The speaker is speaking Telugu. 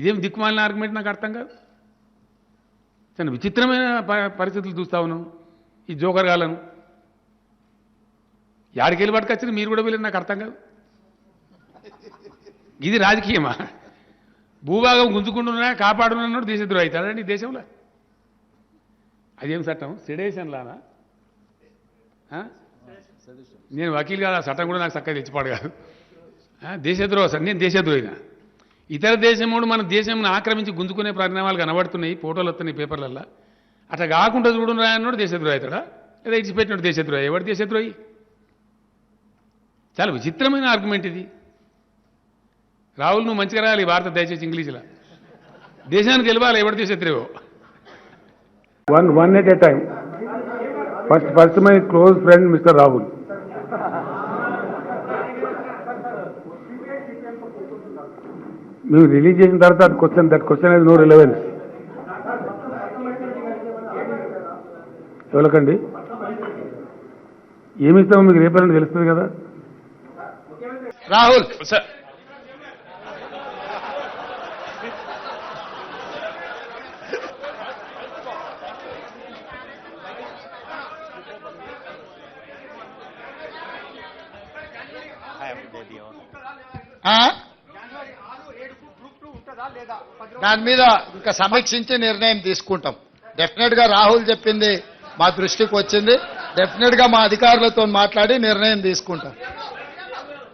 ఇదేం దిక్కుమాలిన ఆర్గ్యుమెంట్ నాకు అర్థం కాదు. చాలా విచిత్రమైన ప- పరిస్థితులు చూస్తా ఈ జోకర్ గాలను యాడికెళ్ళి పట్టుకొచ్చిన మీరు కూడా వెళ్ళి నాకు అర్థం కాదు. ఇది రాజకీయమా? భూభాగం గుంజుకుంటున్నా కాపాడున్నాడు దేశద్రోహి అవుతాడండి దేశంలో? అదేం చట్టం? సెడేషన్లానా నేను వకీల్ కాదు ఆ చట్టం కూడా నాకు చక్కగా తెచ్చిపాడు కాదు. దేశద్రోహ సార్ నేను దేశద్రోహినా? ఇతర దేశముడు మన దేశంను ఆక్రమించి గుంజుకునే పరిణామాలు కనబడుతున్నాయి ఫోటోలు వస్తున్నాయి పేపర్లల్లో. అట్లా కాకుండా చూడు రాయన్నాడు దేశద్రోహి అవుతాడా లేదా ఇచ్చిపెట్టినాడు దేశద్రోహి. ఎవడు దేశద్రోహి? చాలా విచిత్రమైన ఆర్గ్యుమెంట్ ఇది. రాహుల్ నువ్వు మంచిగా రాయాలి భారత దయచేసి ఇంగ్లీష్లో. దేశానికి గెలవాలి ఎవడు దేశద్రోహో? One one at a time first first my close friend mister Rahul మేము రిలీజ్ చేసిన తర్వాత అది క్వశ్చన్ దట్ క్వశ్చన్ అది నో రిలవెన్స్. ఎవరికండి ఏమి ఇస్తామో మీకు రేపటి తెలుస్తుంది కదా. రాహుల్. సార్. ఆ? దాని మీద ఇంకా సమీక్షించి నిర్ణయం తీసుకుంటాం. డెఫినెట్గా రాహుల్ చెప్పింది మా దృష్టికి వచ్చింది. డెఫినెట్గా మా అధికారులతో మాట్లాడి నిర్ణయం తీసుకుంటాం.